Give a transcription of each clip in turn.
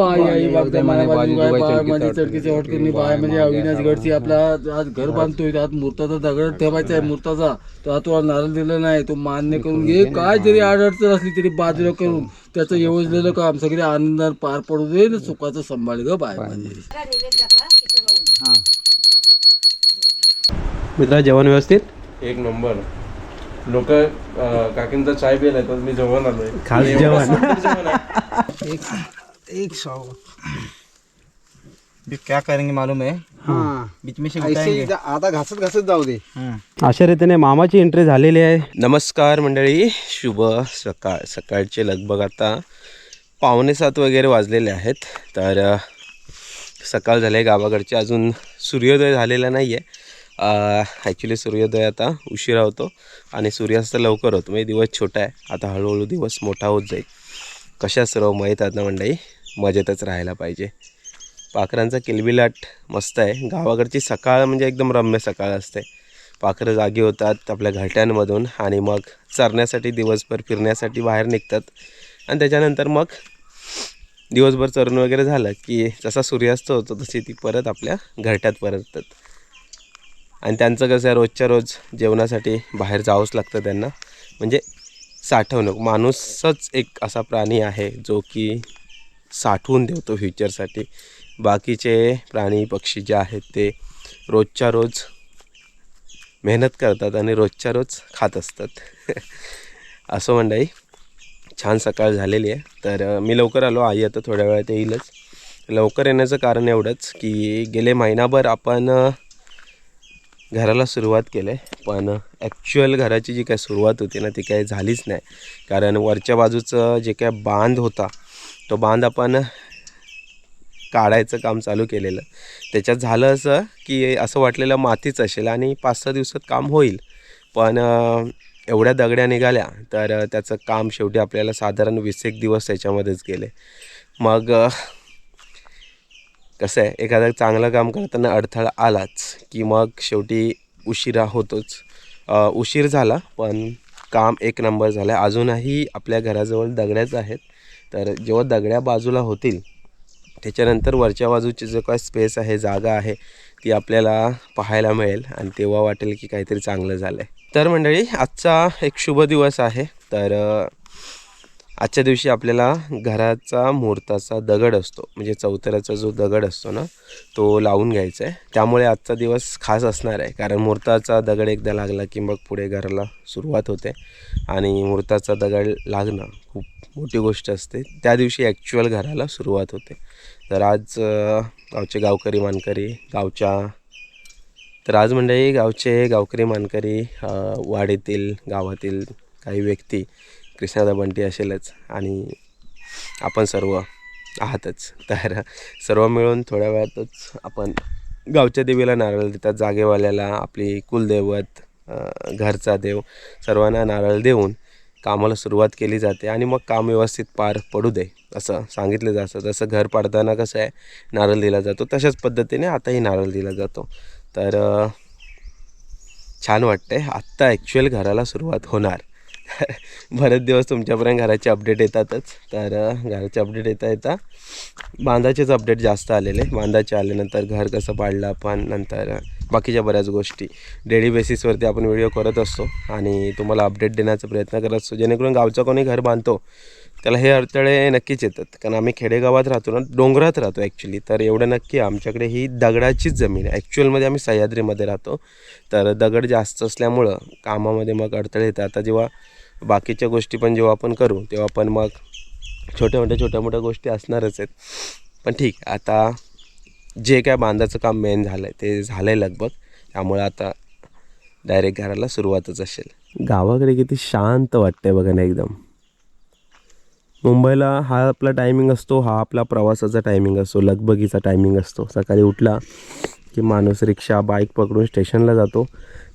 आई आई बागदा माया बाजू गाय बाय माझी चडकीची हटकणी बाय म्हणजे अविनाश गडची आपला आज घर बांधतोय आज मूर्ताचा दगड ठेवायचा आहे मूर्ताचा. तो आज तुला नारळ दिला नाही तो मान्य करून घे. काय जरी अडचण असली तरी बाजूला करून त्याचं योजलेलं काम सगळे आनंदात पार पडू दे आणि सुखाचं सांभाळ ग बाय मित्रा जेवण व्यवस्थित? एक नंबर. लोक काकींचा चाय पिलाय तर मी जेवण आलोय खास एवढं जेवण. एक सौ। क्या करेंगे मालूम है? हाँ। बीच में से उठाएंगे। आता घासत घासत जाऊ दे। अशा रीतीने मामाची एंट्री झालेली आहे. नमस्कार मंडळी शुभ सकाळ सकाळचे लगभग आता पावणे सात वगैरे वाजलेले आहेत. तर अ, सकाळ झाले गावाकडचे. अजून सूर्योदय झालेला नाही आहे ॲक्च्युली सूर्योदय आता उशिरा होतो आणि सूर्यास्त लवकर होतो. म्हणजे दिवस छोटा आहे. आता हळूहळू दिवस मोठा होत जाईल. कशा सर्व माहीत आहेत ना मंडळी? मजेतच राहायला पाहिजे. पाखरांचा किलबिलाट मस्त आहे. गावाकडची सकाळ म्हणजे एकदम रम्य सकाळ असते. पाखरं जागी होतात आपल्या घरट्यांमधून आणि मग चरण्यासाठी दिवसभर फिरण्यासाठी बाहेर निघतात. आणि त्याच्यानंतर मग दिवसभर चरण वगैरे झालं की जसा सूर्यास्त होतो तशी ती परत आपल्या घरट्यात परततात. आणि त्यांचं कसं आहे रोजच्या रोज जेवणासाठी बाहेर जावंच लागतं त्यांना. म्हणजे साठवणूक. माणूसच एक असा प्राणी आहे जो की साठवून ठेवतो फ्युचरसाठी बाकीचे प्राणी पक्षी जे आहेत ते रोजच्या रोज मेहनत करतात आणि रोजच्या रोज खात असतात. असं मंडळी छान सकाळ झालेली आहे. तर मी लवकर आलो. आई आता थोड्या वेळात येईलच. लवकर येण्याचं कारण एवढंच की गेले महिनाभर आपण घराला सुरुवात केलं आहे पण ॲक्च्युअल घराची जी काय सुरुवात होती ना ती काय झालीच नाही. कारण वरच्या बाजूचं जे काय बांध होता तो बांध आपण काढायचं काम चालू केलेलं. त्याच्यात झालं असं की असं वाटलेलं मातीच असेल आणि पाच सहा दिवसात काम होईल. पण एवढ्या दगड्या निघाल्या तर त्याचं काम शेवटी आपल्याला साधारण वीस एक दिवस त्याच्यामध्येच गेले. मग कसं आहे एखादं चांगलं काम करताना अडथळा आलाच की मग शेवटी उशिरा होतोच. उशीर झाला पण काम एक नंबर झालं आहे अजूनही आपल्या घराजवळ दगड्याच आहेत. तर जेव्हा दगड्या बाजूला होतील त्याच्यानंतर वरच्या बाजूची जो काय स्पेस आहे जागा आहे ती आपल्याला पाहायला मिळेल आणि तेव्हा वाटेल की काहीतरी चांगलं झालं आहे तर मंडळी आजचा एक शुभ दिवस आहे. तर आजच्या दिवशी आपल्याला घराचा मुहूर्ताचा दगड असतो. म्हणजे चौतऱ्याचा जो दगड असतो ना तो लावून घ्यायचा आहे त्यामुळे आजचा दिवस खास असणार आहे. कारण मुहूर्ताचा दगड एकदा लागला की मग पुढे घराला सुरुवात होते. आणि मुहूर्ताचा दगड लागणं खूप मोठी गोष्ट असते. त्या दिवशी ॲक्च्युअल घराला सुरुवात होते. तर आज गावचे गावकरी मानकरी गावच्या तर आज मंडळी गावचे गावकरी मानकरी वाडीतील गावातील काही व्यक्ती कृष्णादा बंटी असेलच आणि आपण सर्व आहातच. तर सर्व मिळून थोड्या वेळातच आपण गावच्या देवीला नारळ देतात जागेवाल्याला आपली कुलदैवत घरचा देव सर्वांना नारळ देऊन कामाला सुरुवात केली जाते आणि मग काम व्यवस्थित पार पडू दे असं सांगितलं जातं. जसं घर पाडताना कसं आहे नारळ दिला जातो तशाच पद्धतीने आताही नारळ दिला जातो. तर छान वाटते आत्ता ॲक्च्युअल घराला सुरुवात होणार. बरेच दिवस तुमच्यापर्यंत घराचे अपडेट येतातच. तर घराचे अपडेट येता येता बांधाचेच अपडेट जास्त आलेले. बांधाचे आल्यानंतर घर कसं पाडलं आपण नंतर बाकीच्या बऱ्याच गोष्टी. डेली बेसिसवरती आपण व्हिडिओ करत असतो आणि तुम्हाला अपडेट देण्याचा प्रयत्न करत असतो. जेणेकरून गावचा कोणी घर बांधतो त्याला हे अडथळे नक्कीच येतात. कारण आम्ही खेडेगावात राहतो ना डोंगरात राहतो ॲक्च्युली तर एवढं नक्की आमच्याकडे ही दगडाचीच जमीन आहे. ॲक्च्युअलमध्ये आम्ही सह्याद्रीमध्ये राहतो. तर दगड जास्त असल्यामुळं कामामध्ये मग अडथळे येतात. आता जेव्हा बाकीच्या गोष्टी पण जेव्हा आपण करू तेव्हा पण मग छोट्या मोठ्या छोट्या मोठ्या गोष्टी असणारच आहेत. पण ठीक आता जे काय बांधाचं काम मेन झालं आहे ते झालं आहे लगभग त्यामुळे आता डायरेक्ट घराला सुरुवातच असेल. गावाकडे किती शांत वाटतंय बघा ना एकदम. मुंबईला हा आपला टायमिंग असतो हा आपला प्रवासाचा टायमिंग असतो लगबगीचा टायमिंग असतो. सकाळी उठला की माणूस रिक्षा बाईक पकडून स्टेशनला जातो.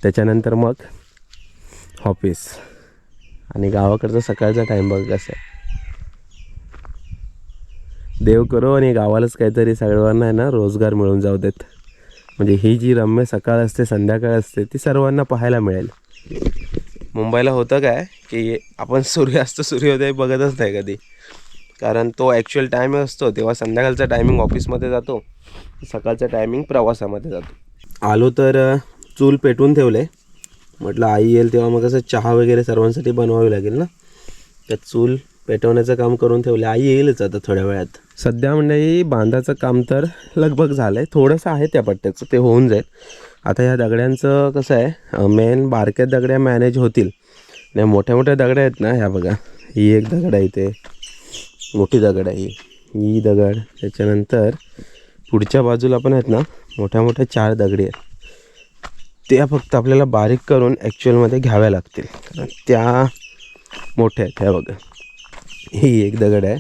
त्याच्यानंतर मग ऑफिस आणि गावाकडचा सकाळचा टाईम बघ कसं आहे. देव करो आणि गावालाच काहीतरी सर्वांना आहे ना रोजगार मिळून जाऊ देत. म्हणजे ही जी रम्य सकाळ असते संध्याकाळ असते ती सर्वांना पाहायला मिळेल. मुंबईला होतं काय की आपण सूर्यास्त सूर्योदय बघतच नाही कधी. कारण तो ॲक्च्युअल टाईम असतो तेव्हा संध्याकाळचा टायमिंग ऑफिसमध्ये जातो सकाळचा टायमिंग प्रवासामध्ये जातो. आलो तर चूल पेटवून ठेवले. म्हटलं आई येईल तेव्हा मग कसं चहा वगैरे सर्वांसाठी बनवावी लागेल ना? तर चूल पेटवण्याचं काम करून ठेवलं. आई येईलच आता थोड्या वेळात. सध्या म्हणजे बांधाचं काम तर लगभग झालं आहे थोडंसं आहे त्या पट्ट्याचं. ते होऊन जाईल. आता ह्या दगड्यांचं कसं आहे मेन बारक्या दगड्या मॅनेज होतील. नाही मोठ्या मोठ्या दगड्या आहेत ना ह्या बघा. ही एक दगड आहे इथे. मोठी दगड आहे ही दगड. त्याच्यानंतर पुढच्या बाजूला पण आहेत ना मोठ्या मोठ्या चार दगडी आहेत. त्या फक्त आपल्याला बारीक करून ॲक्च्युअलमध्ये घ्याव्या लागतील. कारण त्या मोठ्या आहेत ह्या बघा. ही एक दगड आहे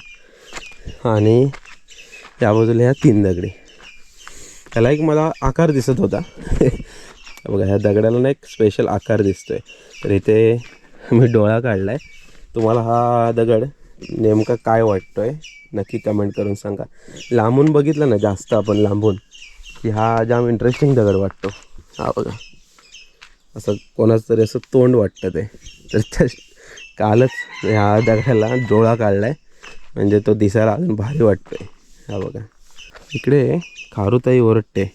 आणि त्या बाजूला ह्या तीन दगडी. त्याला एक मला आकार दिसत होता. बघा ह्या दगडाला ना एक स्पेशल आकार दिसतोय. तर इथे मी डोळा काढला आहे तुम्हाला हा दगड नेमका काय वाटतोय? नक्की कमेंट करून सांगा. लांबून बघितलं ना जास्त आपण लांबून की हा जाम इंटरेस्टिंग दगड वाटतो. हा बघा. असं कोणाचं तरी असं तोंड वाटतं ते. तर त्या कालच ह्या दगडाला डोळा काढला आहे म्हणजे तो दिसायला अजून भारी वाटतोय. हा बघा. इकडे खारुताई ओरडते.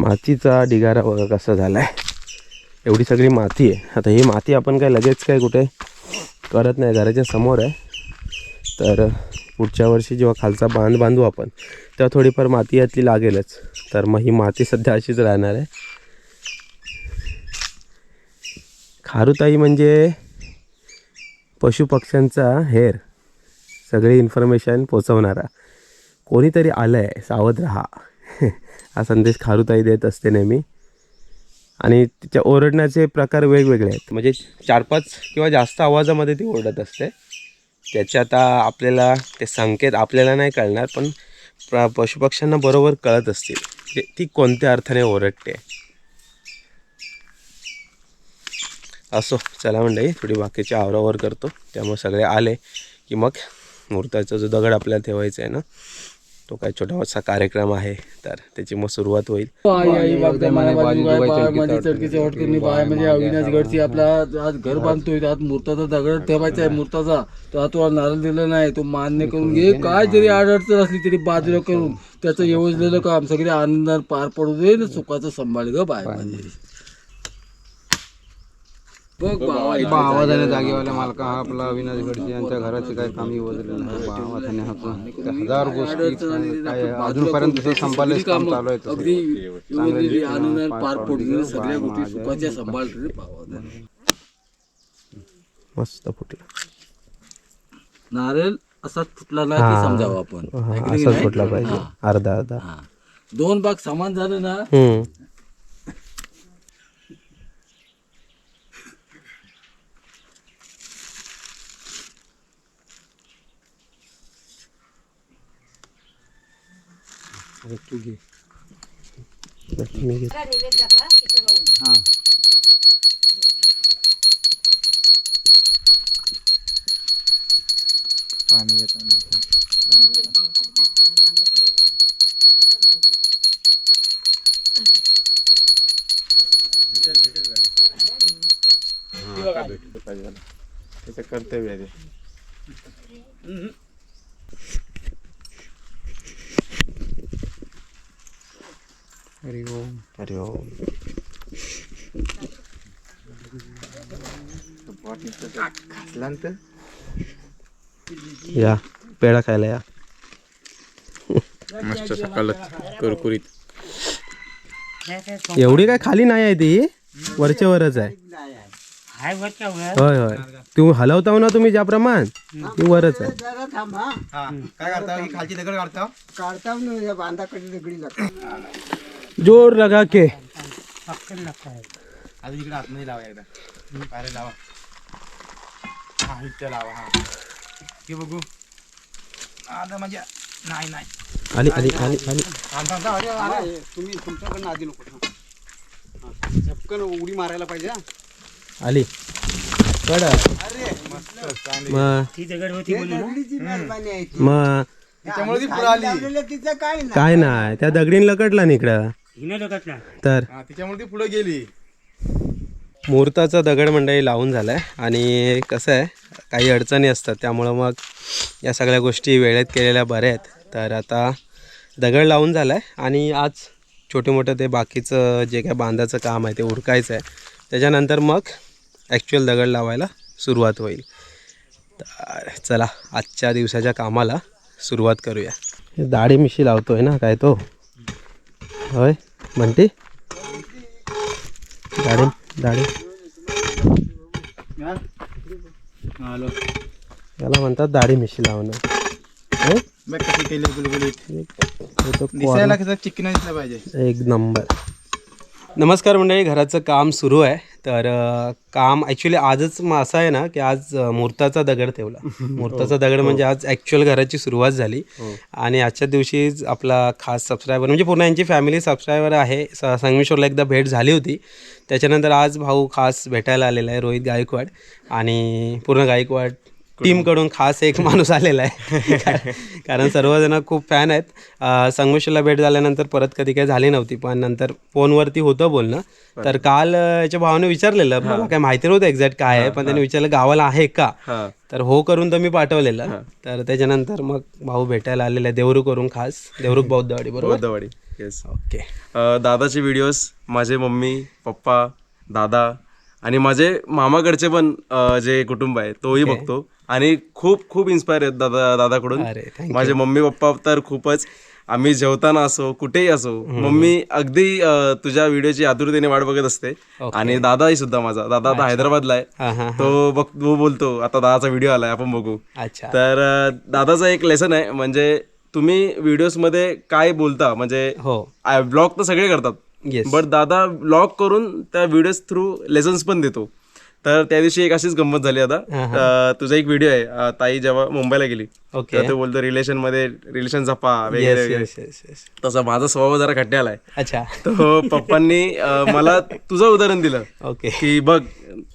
मातीचा ढिगारा बघा कसा झाला आहे एवढी सगळी माती आहे. आता ही माती आपण काय लगेच काय कुठे करत नाही. घराच्या समोर आहे. तर पुढच्या वर्षी जेव्हा खालचा बांध बांधू आपण तेव्हा थोडीफार माती यातली लागेलच. तर मग ही माती सध्या अशीच राहणार आहे. खारुताई म्हणजे पशुपक्ष्यांचा हेर. सगळी इन्फॉर्मेशन पोचवणारा. कोणीतरी आलं आहे सावध राहा. हा संदेश खारुताई देत असते नेहमी. आणि तिच्या ओरडण्याचे प्रकार वेगवेगळे आहेत. म्हणजे चार पाच किंवा जास्त आवाजामध्ये ती ओरडत असते. त्याचे आता आपल्याला ते संकेत आपल्याला नाही कळणार पण प्र पशुपक्ष्यांना बरोबर कळत असतील. की ती कोणत्या अर्थाने ओरडते? असो चला मंडळी थोडी बाकीची आवरावर करतो. त्यामुळे सगळे आले की मग मूर्ताचा जो दगड आपल्याला ठेवायचा आहे ना तो काय छोटासा कार्यक्रम आहे तर त्याची मग सुरुवात होईल. म्हणजे अविनाश गडची आपला आज घर बांधतोय आज मूर्ताचा दगड ठेवायचा आहे मूर्ताचा तर तुला नारळ दिलं नाही तो मान्य करून घे. काय जरी अडचण असली तरी बाजूला करून त्याचं योजलेलं काम सगळे आनंदात पार पडू दे सुखाचं सांभाळ ग बाय माझी. इथे आवाजाने जागेवाल्या मालका हा आपला अविनाश गडचे यांच्या घराचे काही कामी वजलेलं नाही. आवाजाने हा हजार गोष्टी काय अजूनपर्यंत दुसरं संपायला काम चालू आहे तसं. पार पडू दे सगळ्या गोष्टी सुखाच्या सांभाळ रे भावा मस्त फुटला. नारळ असाच फुटला ना समजावं आपण. हा, असाच? फुटला पाहिजे. अर्धा अर्धा. दोन भाग समान झाले ना हम्म. मी घेतो. पाणी घेतो त्याचं कर्तव्य आहे ते हरी ओम. अरे हो या पेढा खायला या. मस्त सकाळ कुरकुरीत. एवढी काय खाली नाही आहे ती. वरच्या वरच आहे. होय होय तू हलवताव ना तुम्ही ज्या प्रमाण ती वरच आहे. काय करता ही खालची दगड काढता काढता बांधाकडे दगडी लागतात जोर लगा के। अजून इकडे लावा एकदा. पायरे लावा. हा इथं लावा हा. हे बघू. आता म्हणजे नाही नाही. आली आली आली आली थांब, थांब, थांब, अरे, अरे. अरे, तुम्ही तुमच्याकडनं आधी नको. झपकन उडी मारायला पाहिजे हा. आली. कड मग त्याच्यामुळे नाही. काय नाही. त्या दगडीन लकडला ना इकडं. तर? हा, त्याच्यामुळे ती पुढे गेली. मुहूर्ताचा दगड मंडळी लावून झाला आहे आणि कसं आहे काही अडचणी असतात त्यामुळं मग या सगळ्या गोष्टी वेळेत केलेल्या बऱ्या आहेत. तर आता दगड लावून झाला आहे आणि आज छोटे मोठं ते बाकीचं जे काय बांधाचं काम आहे ते उरकायचं आहे. त्याच्यानंतर मग ॲक्च्युअल दगड लावायला सुरुवात होईल. तर चला आजच्या दिवसाच्या कामाला सुरुवात करूया. दाढी मिशी लावतोय ना काय तो? होय म्हणते दाढी दाढी याला म्हणतात दाढी मिशी लावणं. होय? हे तो दिसायला कसं चिकन दिसलं पाहिजे. एक नंबर. नमस्कार मंडळी घराचं काम सुरू आहे. तर काम ॲक्च्युली आजच मग असं आहे ना की आज मुहूर्ताचा दगड ठेवला. मुहूर्ताचा दगड म्हणजे आज ॲक्च्युअल घराची सुरुवात झाली. आणि आजच्या दिवशीच आपला खास सबस्क्रायबर म्हणजे पूर्ण यांची फॅमिली सबस्क्रायबर आहे संगमेश्वरला एकदा भेट झाली होती. त्याच्यानंतर आज भाऊ खास भेटायला आलेला आहे रोहित गायकवाड. आणि पूर्ण गायकवाड टीमकडून. खास एक माणूस आलेला आहे. कारण सर्वजण खूप फॅन आहेत. अं, संगमेश्वरला भेट झाल्यानंतर परत कधी काही झाली नव्हती पण नंतर फोनवरती होतं बोलणं. तर काल याच्या भावाने विचारलेलं मला काय माहिती नव्हतं एक्झॅक्ट काय आहे पण त्याने विचारलं गावाला आहे का? तर हो करून तर मी पाठवलेलं. तर त्याच्यानंतर मग भाऊ भेटायला आलेला देवरू करून खास. देवरुख बौद्धवाडी बरोबर? बौद्धवाडी. Yes okay. दादाचे व्हिडिओज माझे मम्मी पप्पा दादा आणि माझे मामाकडचे पण जे कुटुंब आहे तोही बघतो. आणि खूप खूप इन्स्पायर आहेत दादा दादाकडून. अरे माझे मम्मी पप्पा तर खूपच आम्ही जेवताना असो कुठेही असो मम्मी अगदी अ, तुझ्या व्हिडिओची आतुरतेने वाट बघत असते. आणि दादाही सुद्धा माझा दादा आता हैदराबादला आहे. हां हां तो बघ तो बोलतो आता दादाचा व्हिडिओ आलाय आपण बघू. अच्छा. तर अ, दादाचा एक लेसन आहे म्हणजे तुम्ही व्हिडिओजमध्ये काय बोलता म्हणजे हो. ब्लॉग तर सगळे करतात. बट दादा ब्लॉग करून त्या व्हिडिओज थ्रू लेसन्स पण देतो. तर त्या दिवशी एक अशीच गंमत झाली आता. अ, तुझा एक व्हिडिओ आहे. अ, ताई जेव्हा मुंबईला गेली ओके. तर तो बोलतो रिलेशनमध्ये रिलेशन जपा वगैरे येस वगैरे. येस येस येस तसा माझा स्वभाव जरा आहे अच्छा. तो पप्पांनी अ, मला तुझं उदाहरण दिलं. ओके. की बघ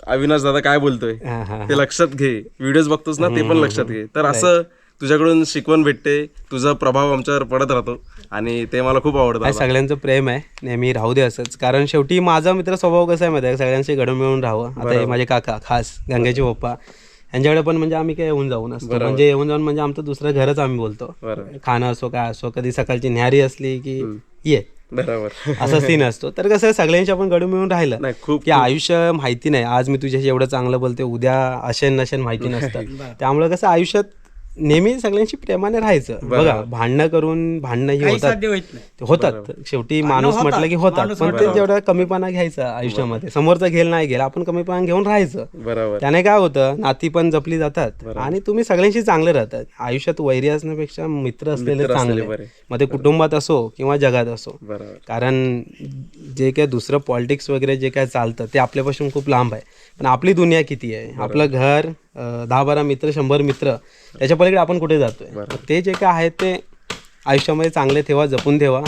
अविनाश दादा काय बोलतोय. हां हां ते लक्षात घे. व्हिडिओज बघतोस ना ते पण लक्षात घे. तर असं तुझ्याकडून शिकवण भेटते तुझा प्रभाव आमच्यावर पडत राहतो आणि ते मला खूप आवडतं सगळ्यांचं प्रेम आहे. नेहमी राहू दे असंच. कारण शेवटी माझा मित्र स्वभाव कसा आहे माहिती आहे? सगळ्यांशी घडून मिळून राहावं. आता हे माझे काका खास गंगेचे पप्पा यांच्याकडे पण म्हणजे आम्ही काय येऊन जाऊन असतो. म्हणजे येऊन जाऊन म्हणजे आमचं दुसरं घरच आम्ही बोलतो. खाणं असो काय असो कधी सकाळची न्यारी असली की ये. बरोबर. असा सीन असतो. तर कसं सगळ्यांशी आपण घडून मिळून राहिलं खूप की आयुष्य माहिती नाही. आज मी तुझ्याशी एवढं चांगलं बोलते उद्या असेन नसेन माहिती नसतं. त्यामुळे कसं आयुष्यात नेहमी सगळ्यांशी प्रेमाने राहायचं. बघा भांडणं करून भांडणं ही होतात. साध्य होत नाही. ते होतात. शेवटी माणूस म्हटलं की होतात. पण ते जेवढा कमीपणा घ्यायचा आयुष्यामध्ये. समोरचा घेल नाही गेला आपण कमीपणा घेऊन राहायचं. बरोबर. त्याने काय होतं? नाती पण जपली जातात. आणि तुम्ही सगळ्यांशी चांगले राहतात. आयुष्यात वैरी असण्यापेक्षा मित्र असलेले चांगले. बरे. मग ते कुटुंबात असो किंवा जगात असो. बरोबर. कारण जे काय दुसरं पॉलिटिक्स वगैरे जे काय चालतं ते आपल्यापासून खूप लांब आहे. पण आपली दुनिया किती आहे? आपलं घर दहा बारा मित्र शंभर मित्र त्याच्या पलीकडे आपण कुठे जातोय? ते जे काय आहे ते आयुष्यामध्ये चांगले ठेवा जपून ठेवा.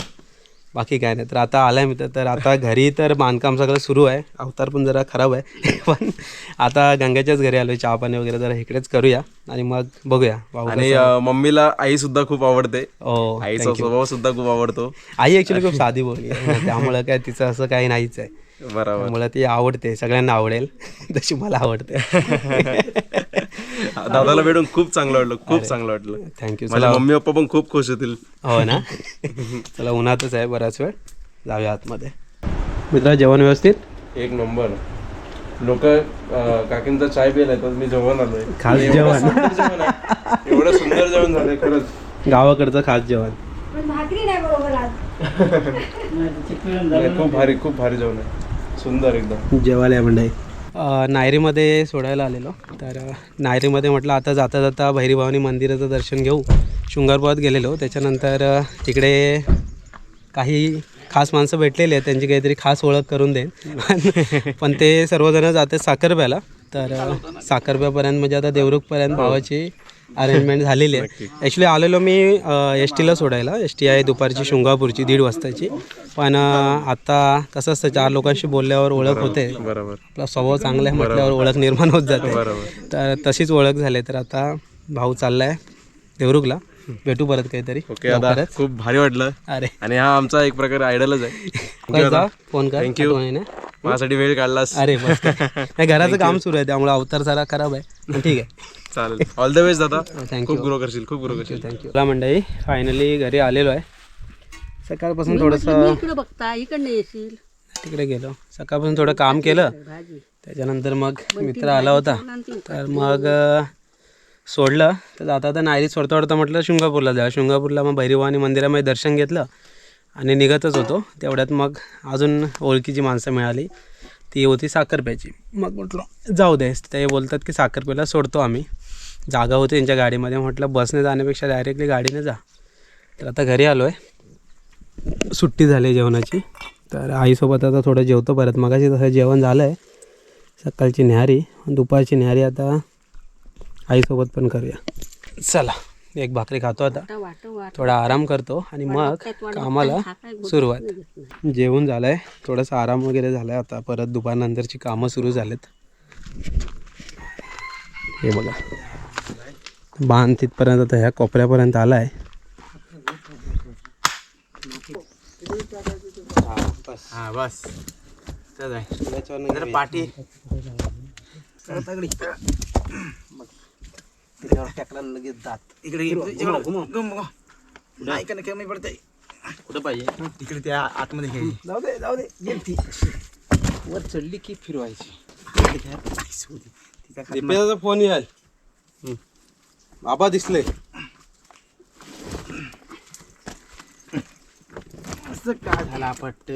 बाकी काय नाही. तर आता आलाय मित्र तर आता घरी तर बांधकाम सगळं सुरू आहे. अवतार पण जरा खराब आहे. पण आता गंगाच्याच घरी आलोय चहा पाणी वगैरे जरा इकडेच करूया आणि मग बघूया. आणि मम्मीला आई सुद्धा खूप आवडते. हो आईचा स्वभाव सुद्धा खूप आवडतो. आई ऍक्च्युली खूप साधी बोलली त्यामुळं काय तिचं असं काही नाहीच आहे. बरोबर. त्यामुळे ती आवडते सगळ्यांना आवडेल तशी मला आवडते. दादाला भेटून खूप चांगलं वाटलं खूप चांगलं वाटलं. थँक्यू माझे मम्मी पप्पा पण खूप खुश होतील. हो ना? चला उन्हातच आहे बराच वेळ. जाऊया आतमध्ये. मित्रा जेवण व्यवस्थित? एक नंबर. लोक काकींचा चाय पिलाय तर मी जेवण आलोय खास जेवण. एवढं सुंदर जेवण झालंय खरंच. गावाकडचं खास जेवण. पण भाकरी नाही बरोबर आज. नाही, खूप भारी खूप भारी जेवण आहे. सुंदर एकदम. जेवायला या मंडळी. नायरीमध्ये सोडायला आलेलो. तर नायरीमध्ये म्हटलं आता जाता जाता भैरीभवानी मंदिराचं दर्शन घेऊ. शृंगारपुरात गेलेलो. त्याच्यानंतर तिकडे काही खास माणसं भेटलेली आहेत. त्यांची काहीतरी खास ओळख करून देईन. पण- ते सर्वजण जाते साखरप्याला. तर साखरप्यापर्यंत म्हणजे आता देवरुखपर्यंत भावाची अरेंजमेंट झालेली आहे. ॲक्च्युली आलेलो मी एस टीला सोडायला. एस टी आहे दुपारची शृंगापूरची दीड वाजताची. पण आता कसं असतं चार लोकांशी बोलल्यावर ओळख होते. बरोबर. आपला स्वभाव चांगला आहे म्हटल्यावर ओळख निर्माण होत जाते. तर तशीच ओळख झाली तर आता भाऊ चाललाय देवरुखला. भेटू परत काहीतरी. ओके दादा. खूप भारी वाटलं. अरे. आणि हा आमचा एक प्रकारे आयडलच आहे. फोन कर. आठवणीने. माझ्यासाठी वेळ काढलास. अरे मस्त. नाही घराचं काम सुरू आहे त्यामुळे अवतार जरा खराब आहे. पण ठीक आहे. चालेल. ऑल द बेस्ट दादा. थँक्यू खूप ग्रो करशील खूप ग्रो करशील. थँक्यू तुला मंडळी फायनली घरी आलेलो आहे. सकाळपासून थोडंसं इकडे बघता इकडे येशील. तिकडे गेलो. सकाळपासून थोडं काम केलं. भाजी. त्याच्यानंतर मग मित्र आला होता. तर मग अ, सोडलं. तर जाता आता नायरी सोडता सोडता म्हटलं शृंगापूरला जा शृंगापूरला मग भैरवानी मंदिरामध्ये दर्शन घेतलं. आणि निघतच होतो. तेवढ्यात मग अजून ओळखीची माणसं मिळाली. ती होती साखरप्याची. मग म्हटलं जाऊ दे. ते बोलतात की साखरप्याला सोडतो आम्ही. जागा होती त्यांच्या गाडीमध्ये. म्हटलं बसने जाण्यापेक्षा डायरेक्टली गाडीने जा. तर आता घरी आलो आहे सुट्टी झाली जेवणाची. तर आईसोबत आता थोडं जेवतो परत. मगाशी तसं जेवण झालं आहे सकाळची न्याहारी. दुपारची न्याहारी आता आईसोबत पण करूया. चला. एक भाकरी खातो आता. वाट वाट. थोडा आराम करतो आणि मग कामाला सुरुवात. जेवण झालं आहे थोडासा आराम वगैरे झाला आहे आता. परत दुपारनंतरची कामं सुरू झालेत. हे बघा. बांध तिथपर्यंत आता ह्या कोपऱ्यापर्यंत आला आहे हा बस. पाठी. लगेच जात इकडे इकडे. घुमव घुमव. नाही का कमी पडतंय. कुठं पाहिजे? इकडे त्या आतमध्ये घ्यायची जाऊ दे जाऊ दे. गेल ती. वर चढली की फिरवायची. दीपिकाचा फोन येईल बाबा दिसले. असं काय झाला पट्ट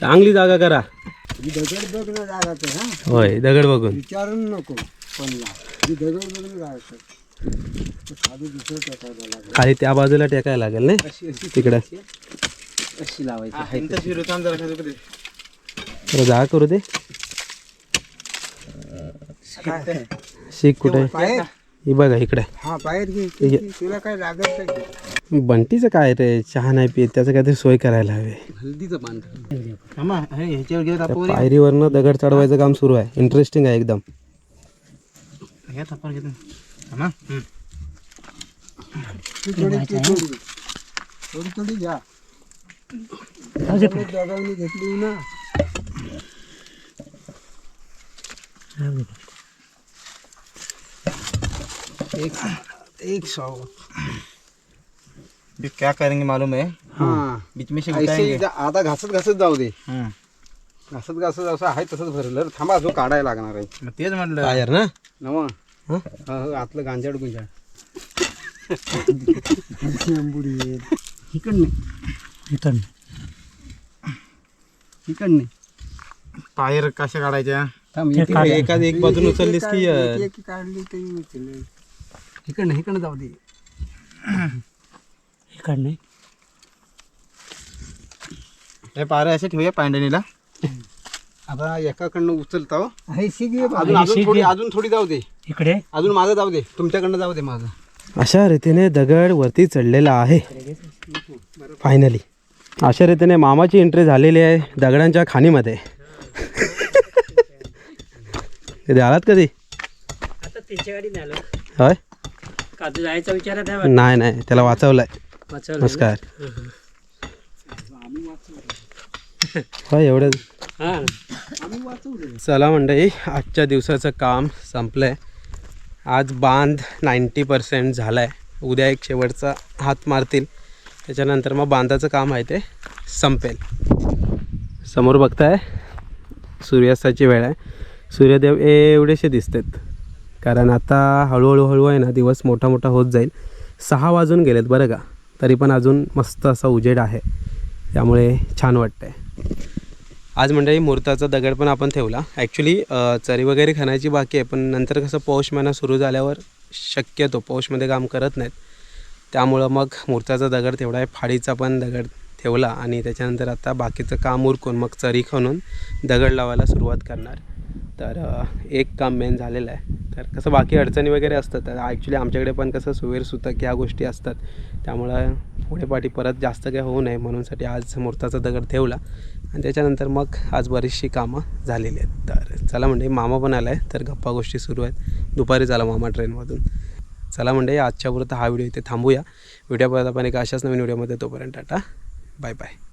चांगली जागा करा. दगड बघणं जागाचं हा? होय दगड बघून. विचारून नको. दगड दुसरं टाकायला लागेल. खाली त्या बाजूला टेकायला लागेल नाही? तिकडं. अशी लावायची. तर जागा करू दे. शिक कुठे? ही बघा इकडे. हा बाहेर घे. घे. तुला काय लागत नाही बंटीचं काय रे? चहा नाही पित त्याचं काहीतरी सोय करायला हवी. हल्दीचं पान हे त्या पायरीवरनं दगड चढवायचं काम सुरू आहे. इंटरेस्टिंग आहे एकदम. घ्या थापर घेतो थांबा. थोडी थोडी घ्या. दोघांनी घेतली ना. एक एक सौ. भी क्या करेंगे मालूम है? हाँ. बीच में से ऐसे आता घासत घासत जाऊ दे. हम्म. घासत घासत असं आहे तसंच भरलं. थांबा जो काढायला लागणार आहे. मग तेच म्हटलं. टायर ना? नवा? आतलं गांजाड गुंजाड. इकडने इकडने इकडने टायर कशा काढायच्या? थांब इकडे एखाद एक बाजून उचललीस की एक- एक काढली तरी उचलेल. इकडनं इकडनं जाऊ दे. इकडे हे पारे असे ठेवूया पांडणीला आता एकाकडनं उचलता हो. अजून अजून थोडी अजून थोडी जाऊ दे. इकडे. अजून माझं जाऊ दे. तुमच्याकडनं जाऊ दे माझं अशा रीतीने दगड वरती चढलेला आहे. फायनली अशा रीतीने मामाची एंट्री झालेली आहे दगडांच्या खाणीमध्ये. कधी आलात कधी? आता त्यांच्या गाडी आलो. होय? का तू जायचा विचारात आहे नाही नाही. त्याला वाचवलंय. वाचवलं नमस्कार. होय एवढं. हा. चला मंडळी आजच्या दिवसाचं काम संपलं आहे आज बांध नाईंटी पर्सेंट झाला आहे उद्या एक शेवटचा हात मारतील. त्याच्यानंतर मग बांधाचं काम आहे ते संपेल. समोर बघताय सूर्यास्ताची वेळ आहे. सूर्यदेव एवढेसे दिसतात. कारण आता हळूहळू हळू आहे ना दिवस मोठा मोठा होत जाईल. सहा वाजून गेलेत बरं का? तरी पण अजून मस्त असा उजेड आहे. त्यामुळे छान वाटतं आहे आज मंडळी मुहूर्ताचा दगड पण आपण ठेवला. ॲक्च्युली चरी वगैरे खाण्याची बाकी आहे पण नंतर कसं पौष महिना सुरू झाल्यावर शक्यतो पौषमध्ये काम करत नाहीत. त्यामुळं मग मुहूर्ताचा दगड तेवढा आहे. फाडीचा पण दगड ठेवला आणि त्याच्यानंतर आता बाकीचं काम उरकून मग चरी खणून दगड लावायला सुरुवात करणार. तर एक काम मेन झालेलं आहे. तर कसं बाकी अडचणी वगैरे असतात तर ॲक्च्युली आमच्याकडे पण कसं सुवेर सुतक ह्या गोष्टी असतात. त्यामुळं पुढे पाठी परत जास्त काही होऊ नये म्हणूनसाठी आज मुहूर्ताचा दगड ठेवला. आणि त्याच्यानंतर मग आज बरीचशी कामं झालेली आहेत. तर चला म्हणजे मामा पण आला आहे तर गप्पा गोष्टी सुरू आहेत. दुपारी झाला मामा ट्रेनमधून. चला म्हणजे आजच्यापुरता हा व्हिडिओ इथे थांबूया. व्हिडिओ परत आपण एका अशाच नवीन व्हिडिओमध्ये तोपर्यंत टाटा. Bye bye.